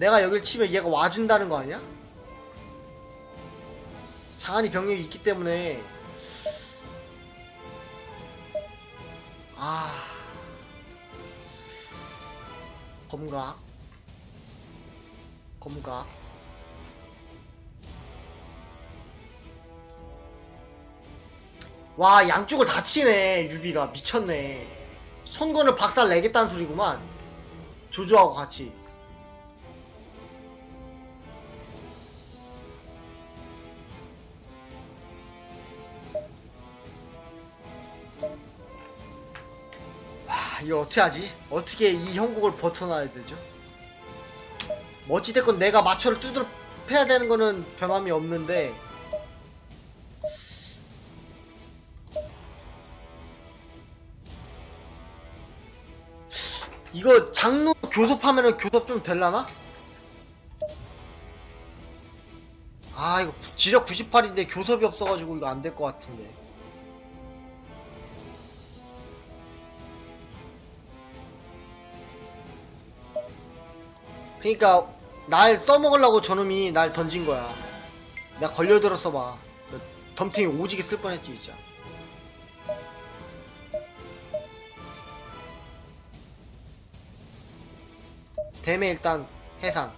내가 여길 치면 얘가 와준다는 거 아니야? 장안이 병력이 있기 때문에. 아. 검각. 검각. 와 양쪽을 다 치네 유비가. 미쳤네. 손건을 박살 내겠다는 소리구만. 조조하고 같이 이걸 어떻게 하지? 어떻게 이 형국을 버텨놔야 되죠? 뭐 어찌됐건 내가 마초를 두드려 패야 되는 거는 변함이 없는데 이거 장로 교섭하면은 교섭 좀 될라나? 아 이거 지력 98인데 교섭이 없어가지고 이거 안 될 것 같은데 그니까 날 써먹으려고 저놈이 날 던진 거야 내가 걸려들었어 봐 덤탱이 오지게 쓸 뻔했지 진짜 댐에 일단 해산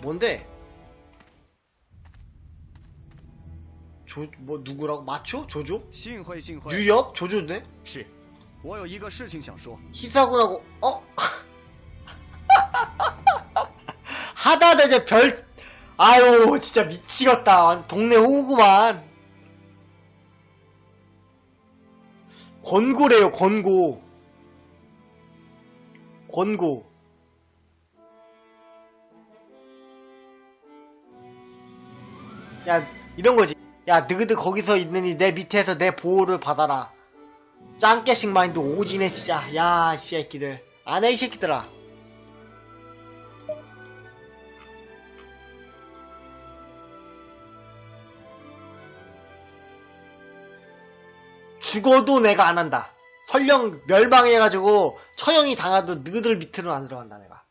뭔데? 조, 뭐 누구라고? 마초? 조조? 유엽? 조조네? 히사구라고 어? 하다 대제 별, 아유, 진짜 미치겠다. 동네 호구만. 권고래요, 권고. 권고. 야, 이런 거지. 야, 너희들 거기서 있느니 내 밑에서 내 보호를 받아라. 짱깨식 마인드 오지네, 진짜. 야, 이 새끼들. 안 해, 이 새끼들아. 죽어도 내가 안 한다. 설령 멸망해가지고 처형이 당하도 너들 밑으로 안 들어간다 내가.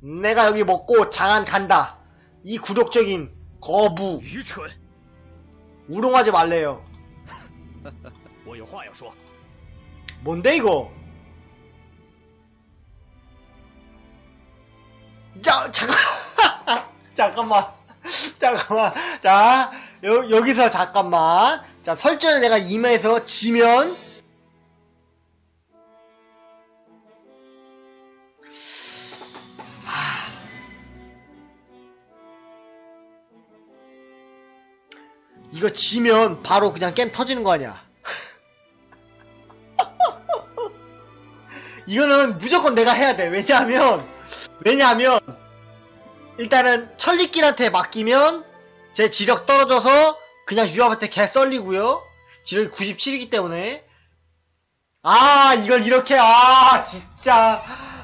내가 여기 먹고 장안 간다. 이 굴욕적인 거부. 우롱하지 말래요. 뭔데 이거? 자, 잠깐. 잠깐만. 잠깐만. 자, 여, 여기서 잠깐만. 자, 설전에 내가 임해서 지면 하. 이거 지면 바로 그냥 게임 터지는 거 아니야? 이거는 무조건 내가 해야 돼. 왜냐하면, 왜냐하면, 일단은 천리길한테 맡기면 제 지력 떨어져서 그냥 유압한테 개 썰리고요. 지력이 97이기 때문에. 아, 이걸 이렇게, 아, 진짜.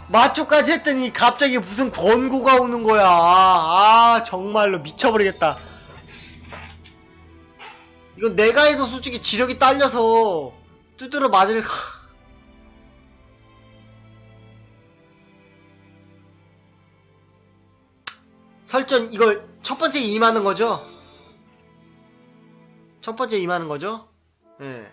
마초까지 했더니 갑자기 무슨 권고가 오는 거야. 아, 정말로 미쳐버리겠다. 이건 내가 해도 솔직히 지력이 딸려서 두드려 맞을, 하. 설전 이거 첫 번째 임하는 거죠? 첫 번째 임하는 거죠. 예.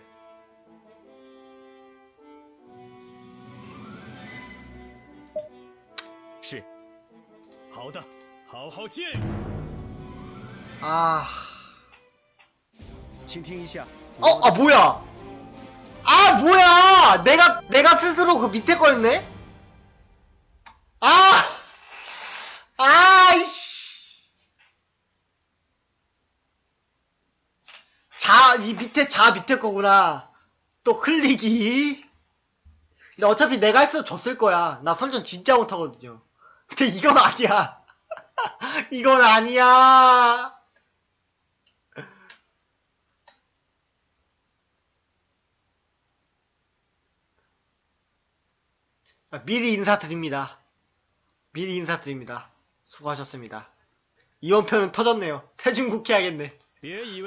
아. 어, 아 뭐야? 아 뭐야? 내가 내가 스스로 그 밑에 거였네. 이 밑에 자 밑에 거구나. 또 클릭이. 근데 어차피 내가 했어 졌을 거야. 나 설정 진짜 못하거든요. 근데 이건 아니야. 이건 아니야. 아, 미리 인사드립니다. 미리 인사드립니다. 수고하셨습니다. 편은 터졌네요. 세중국 해야겠네.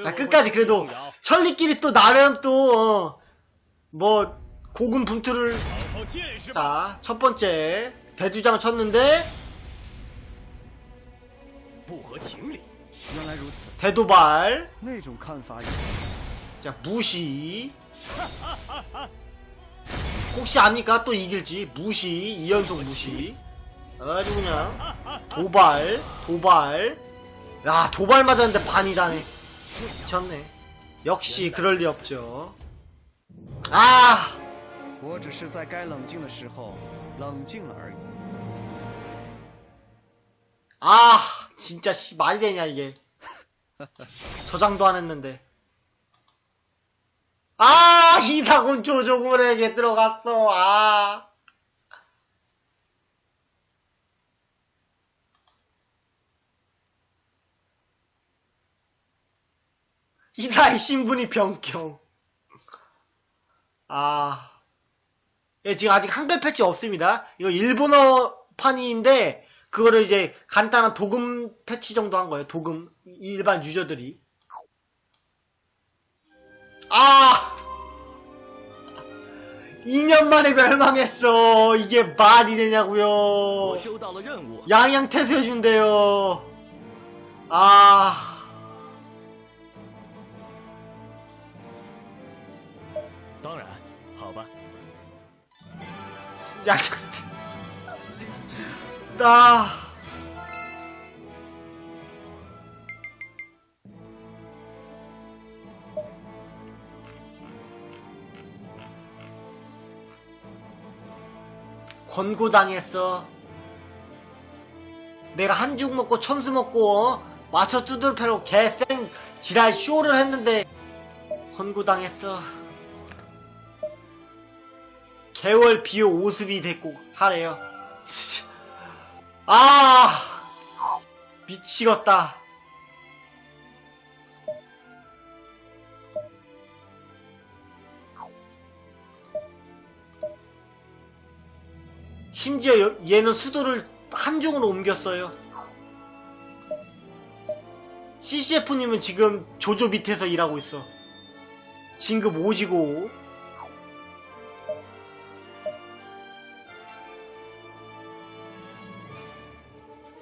자 끝까지 그래도 천리끼리 또 나름 또뭐 어, 뭐, 고군 분투를 자 첫 번째 배두장 쳤는데 대도발. 자 무시. 혹시 압니까? 또 이길지. 무시. 2연속 무시. 아주 그냥 도발 도발. 야 도발 맞았는데 반이다네. 미쳤네 역시 그럴 리 없죠 아 我只是在该冷静的时候冷静了而已。 아, 진짜 씨, 말이 되냐 이게 저장도 안 했는데 아 이사군 조조군에게 들어갔어 아 이 나이 신분이 변경. 아. 예, 지금 아직 한글 패치 없습니다. 이거 일본어 판이인데 그거를 이제 간단한 도금 패치 정도 한 거예요. 도금. 일반 유저들이. 아! 2년 만에 멸망했어. 이게 말이 되냐고요. 뭐 뭐. 양양 태세해 준대요. 아. 양양 나. 권고당했어. 내가 한죽 먹고 천수 먹고 어? 맞춰 두들 패로 개쌩 지랄 쇼를 했는데 권고당했어. 개월 비호 오습이 됐고 하래요. 아 미치겠다. 심지어 여- 얘는 수도를 한중으로 옮겼어요. CCF님은 지금 조조 밑에서 일하고 있어. 진급 오지고.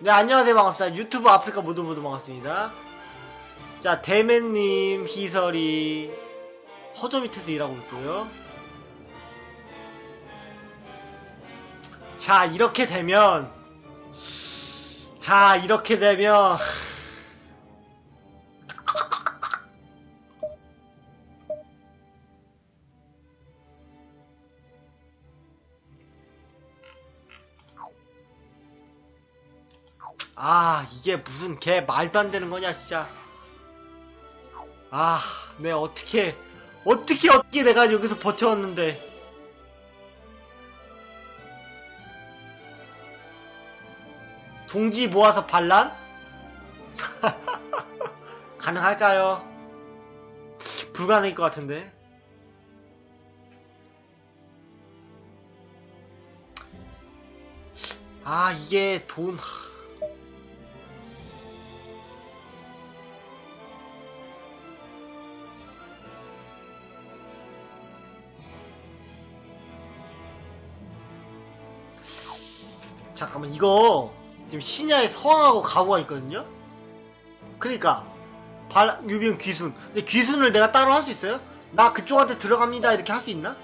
네, 안녕하세요. 반갑습니다. 유튜브 아프리카 모두 모두 반갑습니다. 자, 대맨님, 희설이, 허저 밑에서 일하고 있고요. 자, 이렇게 되면, 자, 이렇게 되면, 이게 무슨 개 말도 안 되는 거냐, 진짜. 아, 내 어떻게, 어떻게, 어떻게 내가 여기서 버텨왔는데. 동지 모아서 반란? 가능할까요? 불가능할 것 같은데. 아, 이게 돈, 잠깐만 이거 지금 신야에 서왕하고 가구가 있거든요? 그러니까 발 유비는 귀순 근데 귀순을 내가 따로 할 수 있어요? 나 그쪽한테 들어갑니다 이렇게 할 수 있나?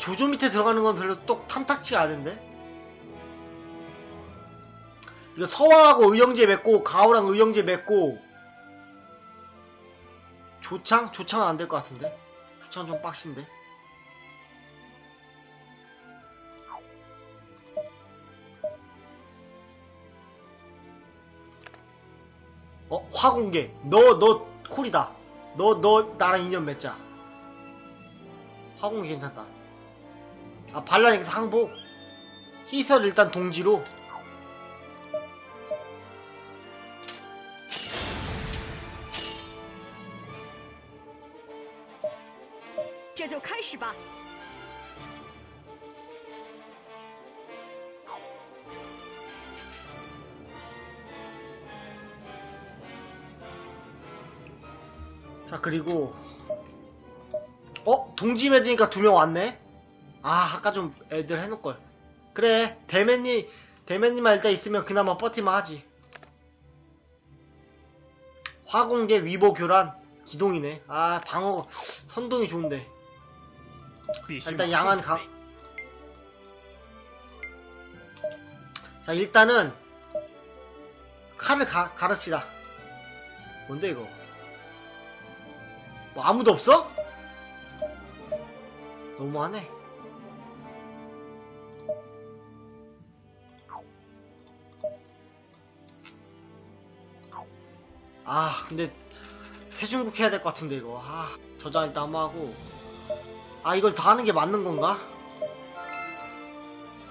조조 밑에 들어가는 건 별로 똑 탐탁치가 않은데 이거 서왕하고 의형제 맺고 가오랑 의형제 맺고 조창? 조창은 안 될 것 같은데 조창은 좀 빡신데 화공개. 너, 너, 콜이다. 너, 너, 나랑 인연 맺자. 화공개 괜찮다. 아, 발라닉스 항복. 희설 일단 동지로. 这就开始吧。 아, 그리고 어? 동지매지니까 두 명 왔네? 아 아까 좀 애들 해놓을걸. 그래 대맨님 대맨님만 일단 있으면 그나마 버티면 하지. 화공계 위보 교란. 기동이네. 아 방어 선동이 좋은데. 일단 양한 가. 자 일단은 칼을 가, 가릅시다. 뭔데 이거? 뭐 아무도 없어? 너무하네. 아 근데 세중국 해야 될 것 같은데 이거. 아 저장 일단 한번 하고. 아 이걸 다 하는 게 맞는 건가?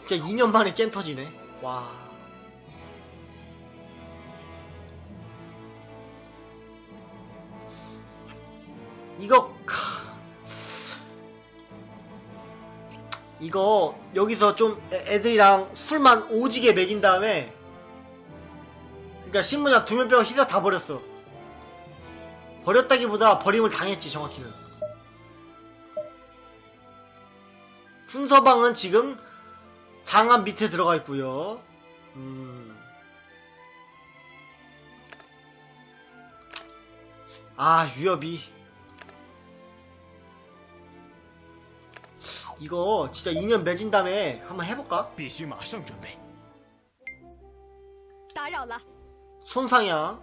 진짜 2년 만에 깬 터지네. 와 이거 카. 이거 여기서 좀 애- 애들이랑 술만 오지게 먹인 다음에 그러니까 신문장 두면병 희사 다 버렸어 버렸다기보다 버림을 당했지 정확히는 순서방은 지금 장안 밑에 들어가 있고요 음. 아 유협이 이거 진짜 2년 맺은 다음에 한번 해볼까? 마상 준비. 손상이야.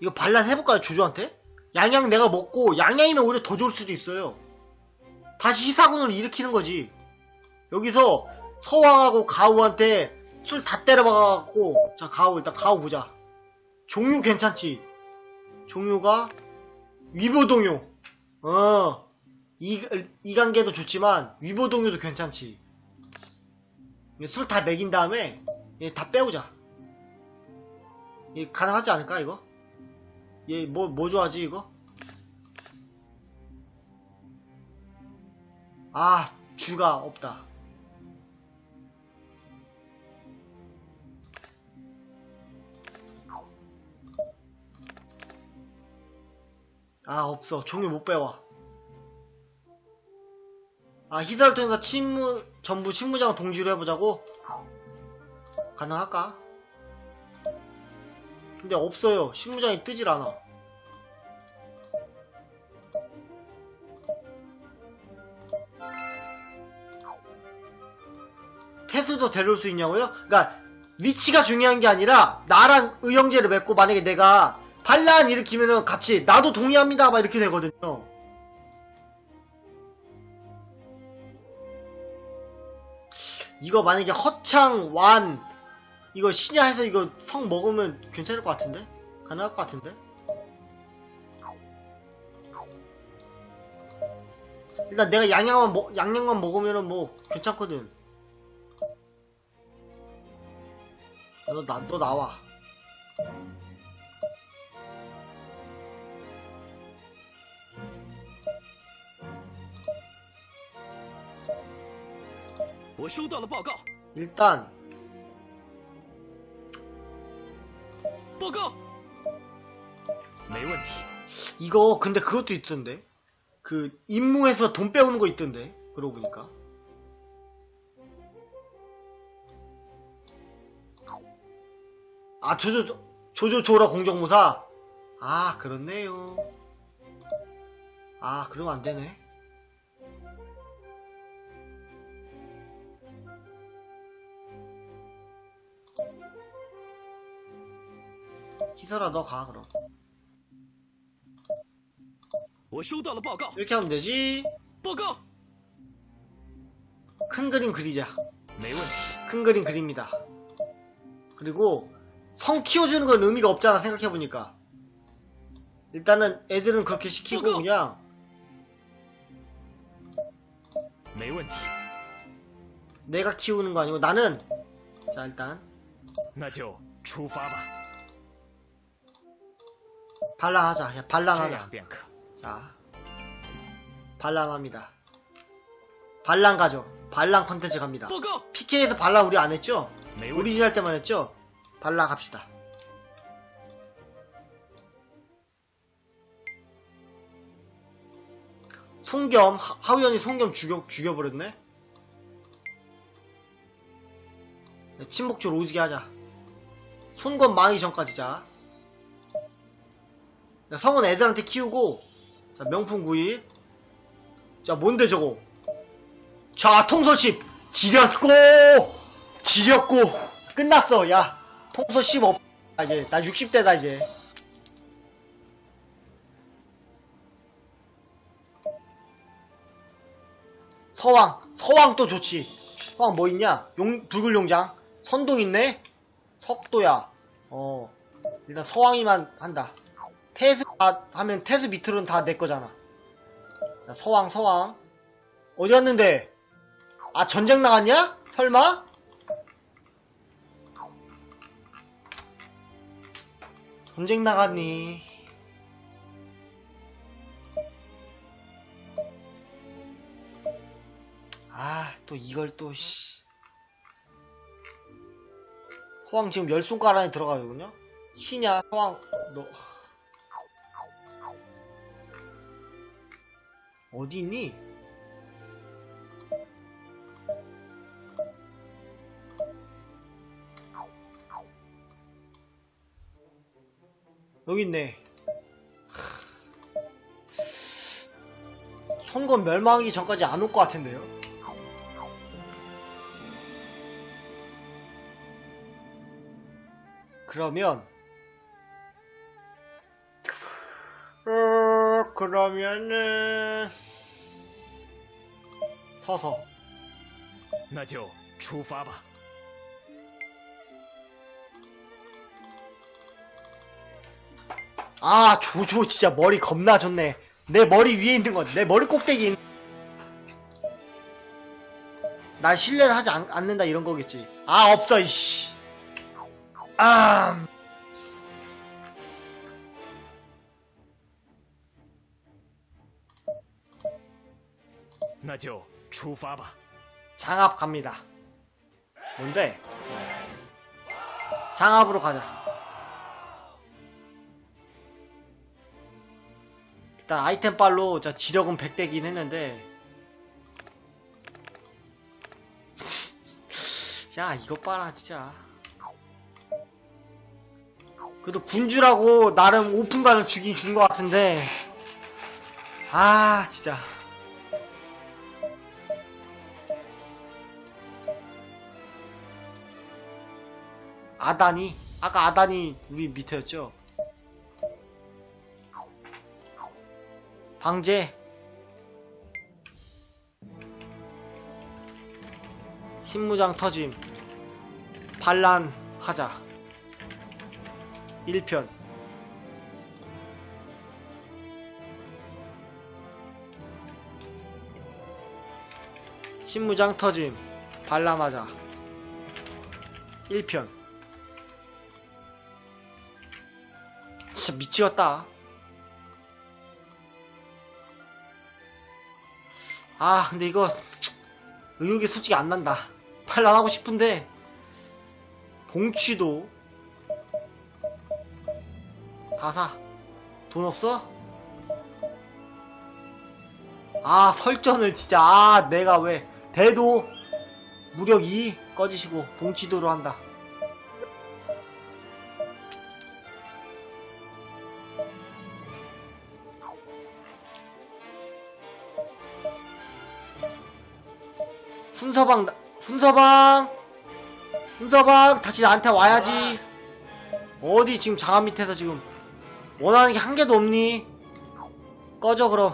이거 반란 해볼까요 조조한테? 양양 내가 먹고 양양이면 오히려 더 좋을 수도 있어요 다시 희사군을 일으키는 거지 여기서 서왕하고 가오한테 술 다 때려박아갖고 자 가오 일단 가오 보자 종류 괜찮지 종류가 위보동요 어 이, 이 관계도 좋지만 위보동요도 괜찮지 술 다 먹인 다음에 얘다 빼오자. 얘 가능하지 않을까 이거? 얘 뭐 뭐 좋아하지 이거? 아 주가 없다. 아 없어 종이 못 빼와. 아 희사를 통해서 친무 전부 친무장 동지로 해보자고? 가능할까? 근데 없어요. 신무장이 뜨질 않아. 태수도 데려올 수 있냐고요? 그니까 위치가 중요한 게 아니라 나랑 의형제를 맺고 만약에 내가 반란 일으키면은 같이 나도 동의합니다 막 이렇게 되거든요. 이거 만약에 허창, 완, 이거 신야 해서 이거 성 먹으면 괜찮을 것 같은데? 가능할 것 같은데? 일단 내가 양양만 먹, 양양만 먹으면은 뭐 괜찮거든. 너, 나, 너 나와. 일단 이거 근데 그것도 있던데? 그 임무에서 돈 빼오는 거 있던데? 그러고 보니까. 아 조조 조조조라 공정무사? 아 그렇네요. 아 그러면 안되네. 희설아 너 가 그럼. 이렇게 하면 되지? 큰 그림 그리자. 큰 그림 그립니다. 그리고 성 키워주는 건 의미가 없잖아 생각해보니까. 일단은 애들은 그렇게 시키고 그냥. 내가 키우는 거 아니고 나는. 자 일단. 나就出发吧 반란하자. 야 반란하자. 자 반란합니다. 반란 가죠. 반란 컨텐츠 갑니다. PK에서 반란 우리 안했죠? 오리지널 때만 했죠? 반란 갑시다. 송겸 하, 우연이 송겸 죽여, 죽여버렸네? 네, 침묵줄 오지게 하자. 송겸 망이 전까지 자. 자, 성은 애들한테 키우고 자 명품 구입. 자 뭔데 저거? 자 통솔10 지렸고 지렸고 끝났어 야 통솔10 없. 아, 이제 나 60대다 이제. 서왕, 서왕 또 좋지. 서왕 뭐 있냐? 용, 붉은 용장. 선동 있네? 석도야. 어, 일단 서왕이만 한다. 아, 하면 태수 밑으로는 다 내 거잖아. 자, 서왕, 서왕. 어디 갔는데? 아, 전쟁 나갔냐? 설마? 전쟁 나갔니? 아, 또 이걸 또, 씨. 서왕 지금 열 손가락 안에 들어가거든요? 시냐, 서왕, 너. 어디 있니? 여기 있네. 손건 멸망하기 전까지 안 올 것 같은데요? 그러면 그러면은 서서. 나죠. 출발吧. 아 조조 진짜 머리 겁나 좋네. 내 머리 위에 있는 건 내 머리 꼭대기. 있는... 나 신뢰를 하지 않, 는다 이런 거겠지. 아 없어 이씨. 아. 那就出发吧。 장압 갑니다 뭔데 장압으로 가자 일단 아이템 빨로 자 지력은 100대긴 했는데 야 이거 봐라 진짜 그래도 군주라고 나름 오픈관을 주긴 준 것 같은데 아 진짜 아단이 아까 아단이 우리 밑에였죠? 방제. 신무장 터짐. 반란하자. 1편. 신무장 터짐. 반란하자. 1편 진짜 미치겠다. 아 근데 이거 의욕이 솔직히 안 난다. 반란하고 싶은데 봉취도 다사. 돈 없어? 아 설전을 진짜. 아 내가 왜 대도 무력 2 꺼지시고 봉취도로 한다 훈서방 나- 훈서방 훈서방 다시 나한테 와야지 어디 지금 장암 밑에서 지금 원하는 게 한 개도 없니 꺼져 그럼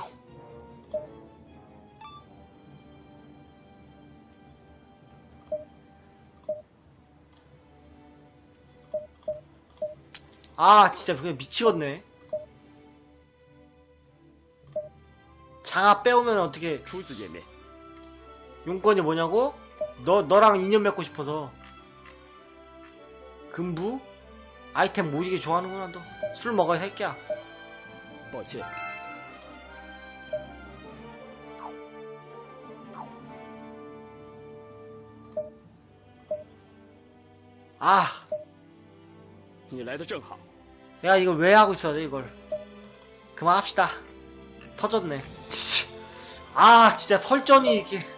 아 진짜 그게 미치겠네 장아 빼오면 어떻게 初次见面， 용건이 뭐냐고? 너, 너랑 인연 맺고 싶어서. 금부? 아이템 모이게 좋아하는구나, 너. 술 먹어야 새끼야. 뭐지? 아! 내가 이걸 왜 하고 있어, 이걸. 그만합시다. 터졌네. 아, 진짜 설전이 이게.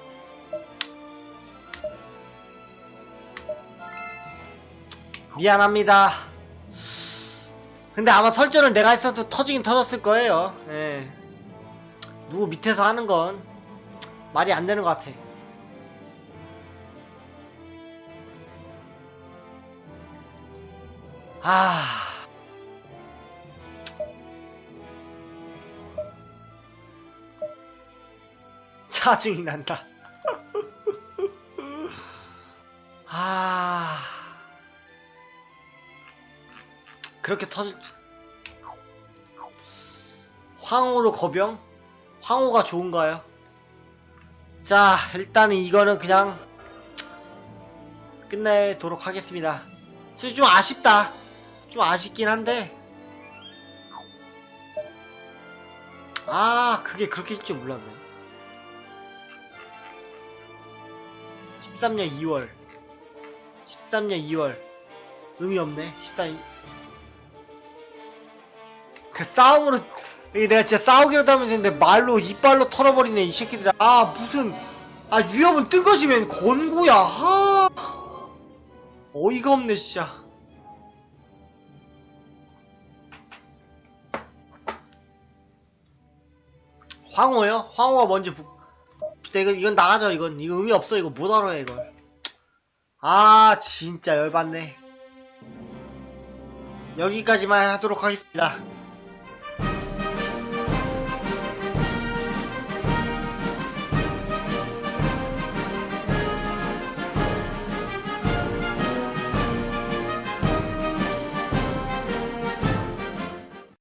미안합니다 근데 아마 설전을 내가 했어도 터지긴 터졌을 거예요 예. 누구 밑에서 하는 건 말이 안 되는 것 같아 아 짜증이 난다. 그렇게 터질, 황호로 거병? 황호가 좋은가요? 자, 일단은 이거는 그냥 끝내도록 하겠습니다. 좀 아쉽다. 좀 아쉽긴 한데. 아, 그게 그렇게 될 줄 몰랐네. 13년 2월 13년 2월 의미 없네 13년 그 싸움으로 내가 진짜 싸우기라도 하면 되는데 말로 이빨로 털어버리네 이 새끼들아 아 무슨 아 위협은 뜬 것이면 권고야 하 어이가 없네 진짜 황호요? 황호가 먼저 부- 이거, 이건 나가죠, 이건. 이거 의미 없어, 이거 못 알아요, 이걸. 아, 진짜 열받네. 여기까지만 하도록 하겠습니다.